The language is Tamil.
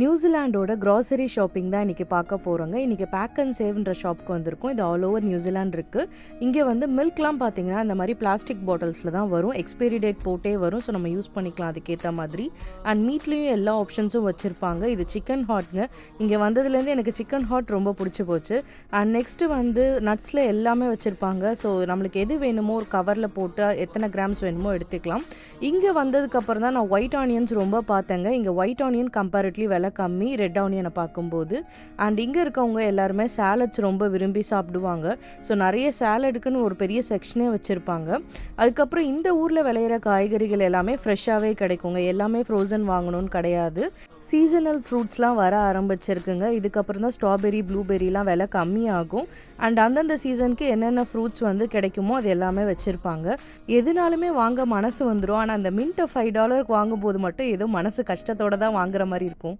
நியூசிலாண்டோட க்ராசரி ஷாப்பிங் தான் இன்றைக்கி பார்க்க போகிறோங்க இன்றைக்கி பேக் அண்ட் சேவ்ன்ற ஷாப்க்கு வந்திருக்கோம். இது ஆல் ஓவர் நியூசிலாண்ட் இருக்குது இங்கே வந்து மில்க்லாம் பார்த்தீங்கன்னா இந்த மாதிரி பிளாஸ்டிக் பாட்டில்ஸில் தான் வரும். எக்ஸ்பைரி டேட் போட்டே வரும். ஸோ நம்ம யூஸ் பண்ணிக்கலாம். அதுக்கேற்ற மாதிரி. அண்ட் மீட்லேயும் எல்லா ஆப்ஷன்ஸும் வச்சுருப்பாங்க. இது சிக்கன் ஹாட்ங்க இங்கே வந்ததுலேருந்து எனக்கு சிக்கன் ஹாட் ரொம்ப பிடிச்சி போச்சு. அண்ட் நெக்ஸ்ட்டு வந்து நட்ஸில் எல்லாமே வச்சுருப்பாங்க. ஸோ நம்மளுக்கு எது வேணுமோ ஒரு கவரில் போட்டு எத்தனை கிராம்ஸ் வேணுமோ எடுத்துக்கலாம். இங்கே வந்ததுக்கப்புறம் தான் நான் ஒயிட் ஆனியன்ஸ் ரொம்ப பார்த்தேங்க. இங்கே ஒயிட் ஆனியன் கம்பேரிட்லி விலை கம்மி ரெட் ஆனியனை பார்க்கும்போது. அண்ட் இங்கே இருக்கவங்க எல்லாருமே சேலட்ஸ் ரொம்ப விரும்பி சாப்பிடுவாங்க. ஸோ நிறைய சேலடுக்குன்னு ஒரு பெரிய செக்ஷனே வச்சுருப்பாங்க. அதுக்கப்புறம் இந்த ஊரில் விளையிற காய்கறிகள் எல்லாமே ஃப்ரெஷ்ஷாகவே கிடைக்குங்க. எல்லாமே ஃப்ரோசன் வாங்கணும்னு கிடையாது. சீசனல் ஃப்ரூட்ஸ்லாம் வர ஆரம்பிச்சிருக்குங்க. இதுக்கப்புறம் தான் ஸ்ட்ராபெரி ப்ளூபெரிலாம் விலை கம்மியாகும். அண்ட் அந்தந்த சீசனுக்கு என்னென்ன ஃப்ரூட்ஸ் வந்து கிடைக்குமோ அது எல்லாமே வச்சுருப்பாங்க. எதுனாலுமே வாங்க மனசு வந்துடும் ஆனால் அந்த மின்ட்டை ஃபைவ் டாலருக்கு வாங்கும்போது மட்டும் ஏதோ மனசு கஷ்டத்தோட தான் வாங்குற மாதிரி இருக்கும்.